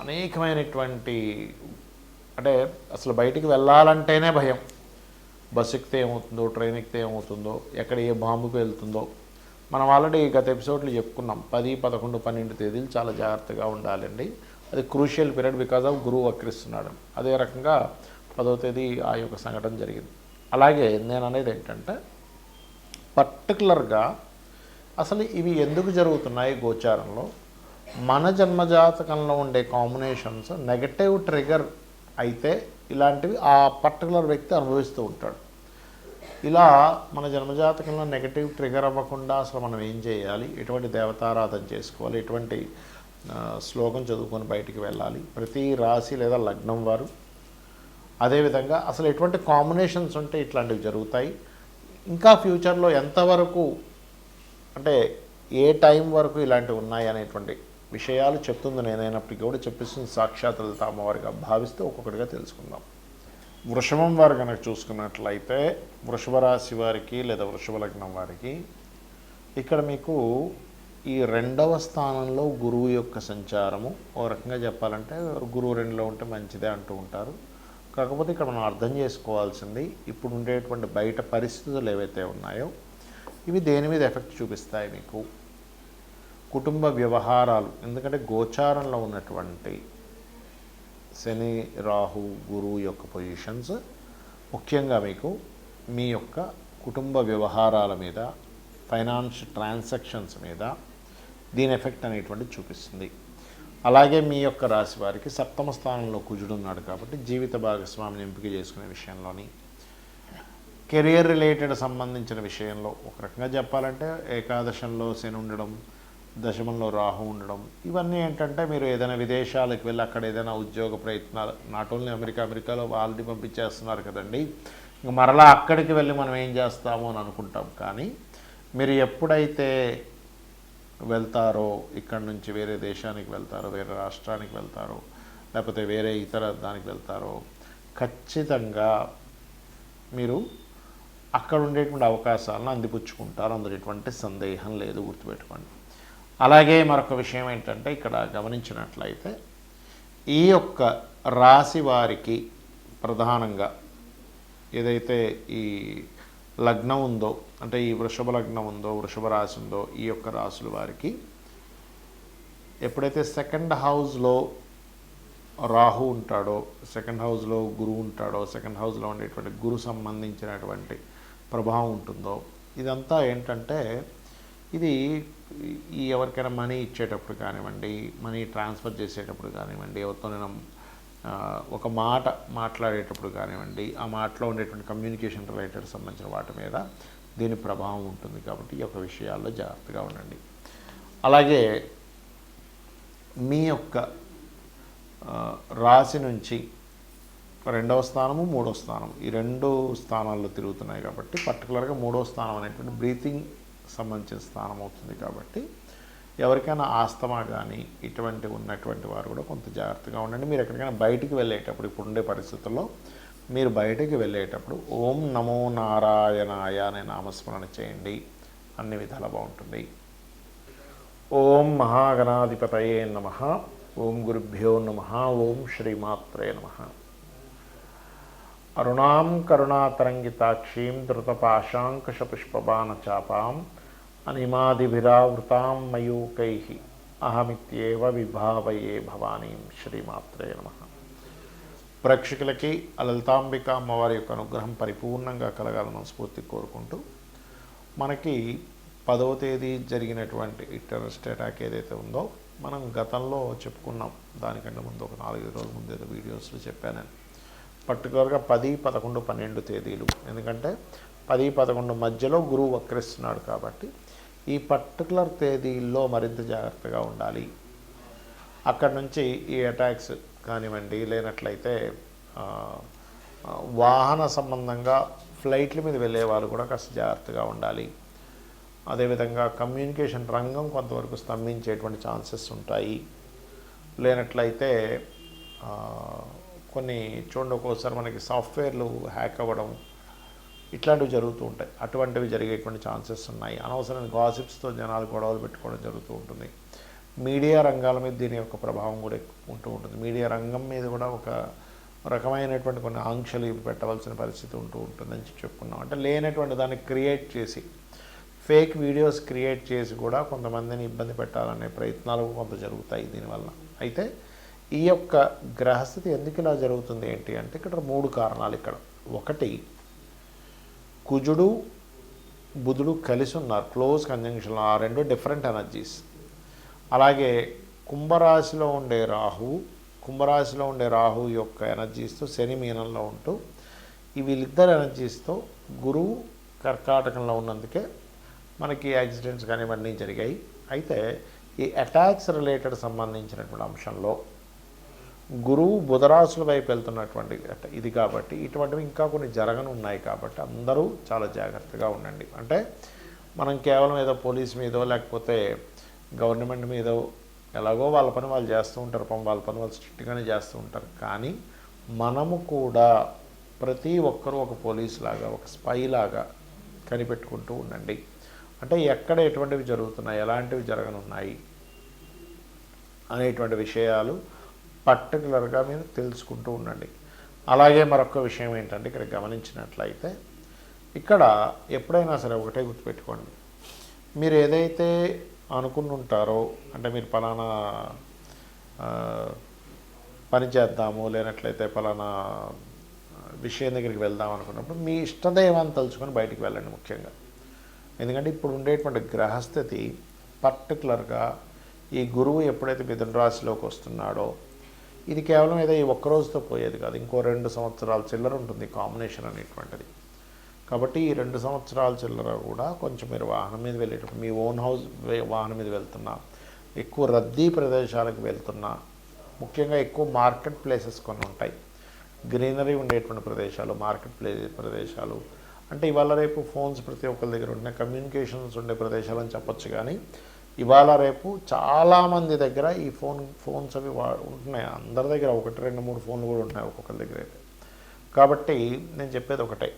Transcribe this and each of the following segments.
అనేకమైనటువంటి అంటే అసలు బయటికి వెళ్ళాలంటేనే భయం. బస్సు ఎక్కితే ఏమవుతుందో ట్రైన్ ఎక్కితే ఏమవుతుందో ఎక్కడ ఏ బాంబుకు వెళ్తుందో. మనం ఆల్రెడీ గత ఎపిసోడ్లు చెప్పుకున్నాం. పది పదకొండు పన్నెండు తేదీలు చాలా జాగ్రత్తగా ఉండాలండి. అది క్రూషియల్ పీరియడ్ బికాజ్ ఆఫ్ గురువు వక్రిస్తున్నాడు. అదే రకంగా పదో తేదీ ఆ యొక్క సంఘటన జరిగింది. అలాగే నేను అనేది ఏంటంటే పర్టికులర్గా అసలు ఇవి ఎందుకు జరుగుతున్నాయి గోచారంలో? మన జన్మజాతకంలో ఉండే కాంబినేషన్స్ నెగటివ్ ట్రిగర్ అయితే ఇలాంటివి ఆ పర్టికులర్ వ్యక్తి అనుభవిస్తూ ఉంటాడు. ఇలా మన జన్మజాతకంలో నెగటివ్ ట్రిగర్ అవ్వకుండా అసలు మనం ఏం చేయాలి? ఎటువంటి దేవతారాధన చేసుకోవాలి? ఎటువంటి శ్లోకం చదువుకొని బయటికి వెళ్ళాలి? ప్రతి రాశి లేదా లగ్నం వారు. అదేవిధంగా అసలు ఎటువంటి కాంబినేషన్స్ ఉంటే ఇట్లాంటివి జరుగుతాయి. ఇంకా ఫ్యూచర్లో ఎంతవరకు అంటే ఏ టైం వరకు ఇలాంటివి ఉన్నాయి అనేటువంటి విషయాలు చెప్తుంది నేనైనప్పటికీ కూడా చెప్పిస్తుంది సాక్షాత్ తాము అమ్మవారిగా భావిస్తే ఒక్కొక్కటిగా తెలుసుకుందాం. వృషభం వారు కనుక చూసుకున్నట్లయితే వృషభ రాశి వారికి లేదా వృషభ లగ్నం వారికి ఇక్కడ మీకు ఈ రెండవ స్థానంలో గురువు యొక్క సంచారము ఓ రకంగా చెప్పాలంటే గురువు రెండులో ఉంటే మంచిదే అంటూ ఉంటారు. కాకపోతే ఇక్కడ మనం అర్థం చేసుకోవాల్సింది ఇప్పుడు ఉండేటువంటి బయట పరిస్థితులు ఏవైతే ఉన్నాయో ఇవి దేని మీద ఎఫెక్ట్ చూపిస్తాయి మీకు? కుటుంబ వ్యవహారాలు ఎందుకంటే గోచారంలో ఉన్నటువంటి శని రాహు గురువు యొక్క పొజిషన్స్ ముఖ్యంగా మీకు మీ యొక్క కుటుంబ వ్యవహారాల మీద ఫైనాన్స్ ట్రాన్సాక్షన్స్ మీద దీని ఎఫెక్ట్ అనేటువంటి చూపిస్తుంది. అలాగే మీ యొక్క రాశి వారికి సప్తమ స్థానంలో కుజుడు ఉన్నాడు కాబట్టి జీవిత భాగస్వామిని ఎంపిక చేసుకునే విషయంలోని కెరియర్ రిలేటెడ్ సంబంధించిన విషయంలో ఒక రకంగా చెప్పాలంటే ఏకాదశంలో శని ఉండడం దశమంలో రాహు ఉండడం ఇవన్నీ ఏంటంటే మీరు ఏదైనా విదేశాలకు వెళ్ళి అక్కడ ఏదైనా ఉద్యోగ ప్రయత్నాలు నాట్ ఓన్లీ అమెరికా అమెరికాలో వాళ్ళది పంపించేస్తున్నారు కదండి. మరలా అక్కడికి వెళ్ళి మనం ఏం చేస్తాము అని అనుకుంటాం. కానీ మీరు ఎప్పుడైతే వెళ్తారో ఇక్కడ నుంచి వేరే దేశానికి వెళ్తారో వేరే రాష్ట్రానికి వెళ్తారో లేకపోతే వేరే ఇతర దానికి వెళ్తారో ఖచ్చితంగా మీరు అక్కడ ఉండేటువంటి అవకాశాలను అందిపుచ్చుకుంటారు. అందులో ఎటువంటి సందేహం లేదు గుర్తుపెట్టుకోండి. అలాగే మరొక విషయం ఏంటంటే ఇక్కడ గమనించినట్లయితే ఈ యొక్క రాశి వారికి ప్రధానంగా ఏదైతే ఈ లగ్నం ఉందో అంటే ఈ వృషభ లగ్నం ఉందో వృషభ రాశి ఉందో ఈ యొక్క రాశుల వారికి ఎప్పుడైతే సెకండ్ హౌస్లో రాహు ఉంటాడో సెకండ్ హౌస్లో గురువు ఉంటాడో సెకండ్ హౌస్లో ఉండేటువంటి గురు సంబంధించినటువంటి ప్రభావం ఉంటుందో ఇదంతా ఏంటంటే ఇది ఈ ఎవరికైనా మనీ ఇచ్చేటప్పుడు కానివ్వండి మనీ ట్రాన్స్ఫర్ చేసేటప్పుడు కానివ్వండి ఎవరితోనైనా నేను ఒక మాట మాట్లాడేటప్పుడు కానివ్వండి ఆ మాటలో ఉండేటువంటి కమ్యూనికేషన్ రిలేటెడ్ సంబంధించిన వాటి మీద దీని ప్రభావం ఉంటుంది కాబట్టి ఈ యొక్క విషయాల్లో జాగ్రత్తగా ఉండండి. అలాగే మీ యొక్క రాశి నుంచి రెండవ స్థానము మూడో స్థానం ఈ రెండు స్థానాల్లో తిరుగుతున్నాయి కాబట్టి పర్టికులర్గా మూడో స్థానం అనేటువంటి బ్రీతింగ్ సంబంధించిన స్థానం అవుతుంది కాబట్టి ఎవరికైనా ఆస్తమా కానీ ఇటువంటి ఉన్నటువంటి వారు కూడా కొంత జాగ్రత్తగా ఉండండి. మీరు ఎక్కడికైనా బయటికి వెళ్ళేటప్పుడు ఇప్పుడు ఉండే పరిస్థితుల్లో మీరు బయటికి వెళ్ళేటప్పుడు ఓం నమో నారాయణాయ అనే నామస్మరణ చేయండి. అన్ని విధాల బాగుంటుంది. ఓం మహాగణాధిపతయే నమ. ఓం గురుభ్యో నమ. ఓం శ్రీమాత్రే నమ. అరుణాం కరుణాతరంగితాక్షీం ధృతపాశాంకుశపుష్పబాణచాపాం అనిమాదిభిరావృతాం మయూకై అహమిత్యేవ విభావయే భవానీ శ్రీమాత్రే నమ. ప్రేక్షకులకి లలితాంబిక అమ్మవారి యొక్క అనుగ్రహం పరిపూర్ణంగా కలగాలని స్ఫూర్తి కోరుకుంటూ మనకి పదవ తేదీ జరిగినటువంటి ఈ టెర్రరిస్ట్ అటాక్ ఏదైతే ఉందో మనం గతంలో చెప్పుకున్నాం. దానికంటే ముందు ఒక నాలుగైదు రోజుల ముందు ఏదో వీడియోస్లో చెప్పానని. పర్టికులర్గా పది పదకొండు పన్నెండు తేదీలు. ఎందుకంటే పది పదకొండు మధ్యలో గురువు వక్రిస్తున్నాడు కాబట్టి ఈ పర్టికులర్ తేదీల్లో మరింత జాగ్రత్తగా ఉండాలి. అక్కడ నుంచి ఈ అటాక్స్ కానివ్వండి లేనట్లయితే వాహన సంబంధంగా ఫ్లైట్ల మీద వెళ్ళే వాళ్ళు కూడా కాస్త జాగ్రత్తగా ఉండాలి. అదేవిధంగా కమ్యూనికేషన్ రంగం కొంతవరకు స్తంభించేటువంటి ఛాన్సెస్ ఉంటాయి. లేనట్లయితే కొన్ని చూడండి ఒక్కోసారి మనకి సాఫ్ట్వేర్లు హ్యాక్ అవ్వడం ఇట్లాంటివి జరుగుతూ ఉంటాయి. అటువంటివి జరిగేటువంటి ఛాన్సెస్ ఉన్నాయి. అనవసరమైన గాసిప్స్తో జనాలు గొడవలు పెట్టుకోవడం జరుగుతూ ఉంటుంది. మీడియా రంగాల మీద దీని యొక్క ప్రభావం కూడా ఎక్కువ ఉంటూ ఉంటుంది. మీడియా రంగం మీద కూడా ఒక రకమైనటువంటి కొన్ని ఆంక్షలు పెట్టవలసిన పరిస్థితి ఉంటూ ఉంటుందని చెప్పి చెప్పుకున్నాం. అంటే లేనటువంటి దాన్ని క్రియేట్ చేసి ఫేక్ వీడియోస్ క్రియేట్ చేసి కూడా కొంతమందిని ఇబ్బంది పెట్టాలనే ప్రయత్నాలు కొంత జరుగుతాయి దీనివల్ల అయితే ఈ యొక్క గ్రహస్థితి ఎందుకు ఇలా జరుగుతుంది ఏంటి అంటే ఇక్కడ మూడు కారణాలు ఇక్కడ. ఒకటి కుజుడు బుధుడు కలిసి ఉన్నారు క్లోజ్ కంజంక్షన్లో ఆ రెండు డిఫరెంట్ ఎనర్జీస్. అలాగే కుంభరాశిలో ఉండే రాహువు కుంభరాశిలో ఉండే రాహు యొక్క ఎనర్జీస్తో శని మీనంలో ఉంటూ ఈ వీళ్ళిద్దరు ఎనర్జీస్తో గురువు కర్కాటకంలో ఉన్నందుకే మనకి యాక్సిడెంట్స్ కానీ జరిగాయి. అయితే ఈ అటాక్స్ రిలేటెడ్ సంబంధించినటువంటి అంశంలో గురువు బుధరాశుల వైపు వెళ్తున్నటువంటి ఇది కాబట్టి ఇటువంటివి ఇంకా కొన్ని జరగను ఉన్నాయి కాబట్టి అందరూ చాలా జాగ్రత్తగా ఉండండి. అంటే మనం కేవలం ఏదో పోలీస్ మీదో లేకపోతే గవర్నమెంట్ మీదో ఎలాగో వాళ్ళ పని వాళ్ళు చేస్తూ ఉంటారు పాపం వాళ్ళ పని వాళ్ళు స్ట్రిక్ట్గానే చేస్తూ ఉంటారు. కానీ మనము కూడా ప్రతి ఒక్కరూ ఒక పోలీస్ లాగా ఒక స్పై లాగా కనిపెట్టుకుంటూ ఉండండి. అంటే ఎక్కడ ఎటువంటివి జరుగుతున్నాయి ఎలాంటివి జరగనున్నాయి అనేటువంటి విషయాలు పర్టికులర్గా మీరు తెలుసుకుంటూ ఉండండి. అలాగే మరొక విషయం ఏంటంటే ఇక్కడ గమనించినట్లయితే ఇక్కడ ఎప్పుడైనా సరే ఒకటే గుర్తుపెట్టుకోండి. మీరు ఏదైతే అనుకుని ఉంటారో అంటే మీరు పలానా పని చేద్దాము లేనట్లయితే పలానా విషయం దగ్గరికి వెళ్దాం అనుకున్నప్పుడు మీ ఇష్టదైవాన్ని తలుచుకొని బయటికి వెళ్ళండి ముఖ్యంగా. ఎందుకంటే ఇప్పుడు ఉండేటువంటి గ్రహస్థితి పర్టికులర్గా ఈ గురువు ఎప్పుడైతే మిథున రాశిలోకి వస్తున్నాడో ఇది కేవలం ఏదో ఈ ఒక్క రోజుతో పోయేది కాదు. ఇంకో రెండు సంవత్సరాల చిల్లర ఉంటుంది కాంబినేషన్ అనేటువంటిది. కాబట్టి ఈ రెండు సంవత్సరాల చిల్లర కూడా కొంచెం మీరు వాహనం మీద వెళ్ళేటప్పుడు మీ ఓన్ హౌస్ వాహనం మీద వెళ్తున్నా ఎక్కువ రద్దీ ప్రదేశాలకు వెళ్తున్నా ముఖ్యంగా ఎక్కువ మార్కెట్ ప్లేసెస్ కొన్ని ఉంటాయి. గ్రీనరీ ఉండేటువంటి ప్రదేశాలు మార్కెట్ ప్లే ప్రదేశాలు. అంటే ఇవాళ రేపు ఫోన్స్ ప్రతి ఒక్కరి దగ్గర ఉంటున్నాయి. కమ్యూనికేషన్స్ ఉండే ప్రదేశాలు అని చెప్పొచ్చు కానీ ఇవాళ రేపు చాలామంది దగ్గర ఈ ఫోన్ ఫోన్స్ అవి వా ఉంటున్నాయి. అందరి దగ్గర ఒకటి రెండు మూడు ఫోన్లు కూడా ఉంటున్నాయి ఒక్కొక్కరి దగ్గర అయితే. కాబట్టి నేను చెప్పేది ఒకటే.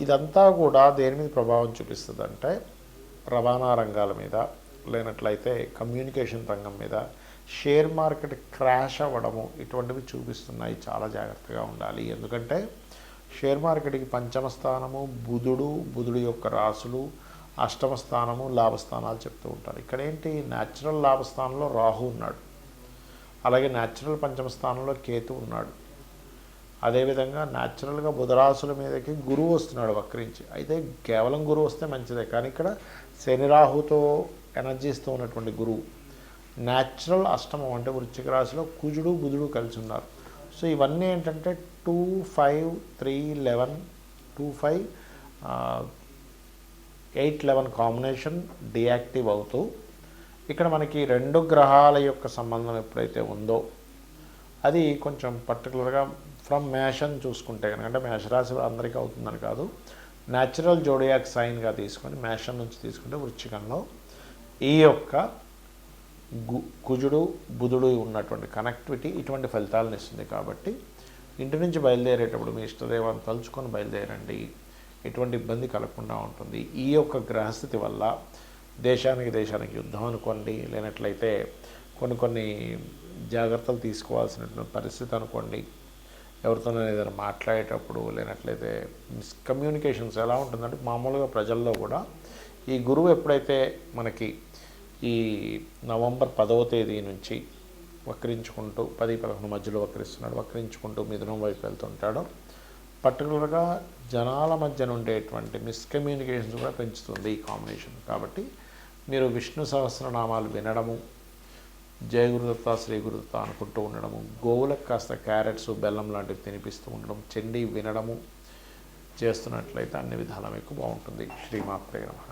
ఇదంతా కూడా దేని మీద ప్రభావం చూపిస్తుంది అంటే రవాణా రంగాల మీద లేనట్లయితే కమ్యూనికేషన్ రంగం మీద షేర్ మార్కెట్ క్రాష్ అవ్వడము ఇటువంటివి చూపిస్తున్నాయి. చాలా జాగ్రత్తగా ఉండాలి. ఎందుకంటే షేర్ మార్కెట్కి పంచమ స్థానము బుధుడు బుధుడు యొక్క రాసులు అష్టమ స్థానము లాభస్థానాలు చెప్తూ ఉంటారు. ఇక్కడ ఏంటి న్యాచురల్ లాభస్థానంలో రాహు ఉన్నాడు. అలాగే న్యాచురల్ పంచమ స్థానంలో కేతు ఉన్నాడు. అదేవిధంగా న్యాచురల్గా బుధరాశుల మీదకి గురువు వస్తున్నాడు వక్రించి. అయితే కేవలం గురువు వస్తే మంచిదే. కానీ ఇక్కడ శని రాహుతో ఎనర్జీస్తో ఉన్నటువంటి గురువు. న్యాచురల్ అష్టమం అంటే వృశ్చిక రాశిలో కుజుడు బుధుడు కలిసి ఉన్నారు. సో ఇవన్నీ ఏంటంటే two five three eleven two five eight eleven combination deactive అవుతూ ఇక్కడ మనకి రెండు గ్రహాల యొక్క సంబంధం ఎప్పుడైతే ఉందో అది కొంచెం పర్టికులర్గా ఫ్రమ్ మేషన్ చూసుకుంటే కనుక అంటే మేషరాశి అందరికీ అవుతుందని కాదు. న్యాచురల్ జోడియాక్ సైన్గా తీసుకొని మేషం నుంచి తీసుకుంటే వృచ్చికంలో ఈ యొక్క గు కుజుడు బుధుడు ఉన్నటువంటి కనెక్టివిటీ ఇటువంటి ఫలితాలను ఇస్తుంది కాబట్టి ఇంటి నుంచి బయలుదేరేటప్పుడు మీ ఇష్టదేవాన్ని తలుచుకొని బయలుదేరండి. ఎటువంటి ఇబ్బంది కలగకుండా ఉంటుంది. ఈ యొక్క గ్రహస్థితి వల్ల దేశానికి దేశానికి యుద్ధం అనుకోండి లేనట్లయితే కొన్ని కొన్ని జాగ్రత్తలు తీసుకోవాల్సినటువంటి పరిస్థితి అనుకోండి. ఎవరితోనైనా ఏదైనా మాట్లాడేటప్పుడు లేనట్లయితే మిస్కమ్యూనికేషన్స్ ఎలా ఉంటుందంటే మామూలుగా ప్రజల్లో కూడా ఈ గురువు ఎప్పుడైతే మనకి ఈ నవంబర్ పదవ తేదీ నుంచి వక్రించుకుంటూ పది పదకొండు మధ్యలో వక్రిస్తున్నాడు వక్రించుకుంటూ మిథునం వైపు వెళ్తుంటాడో పర్టికులర్గా జనాల మధ్యన ఉండేటువంటి మిస్కమ్యూనికేషన్స్ కూడా పెంచుతుంది ఈ కాంబినేషన్. కాబట్టి మీరు విష్ణు సహస్రనామాలు వినడము జయ గురుదత్త శ్రీ గురుదత్త అనుకుంటూ ఉండడము గోవులకు కాస్త క్యారెట్స్ బెల్లం లాంటివి తినిపిస్తూ ఉండడం చెండి వినడము చేస్తున్నట్లయితే అన్ని విధాలా మీకు బాగుంటుంది. శ్రీమాత్రే నమ.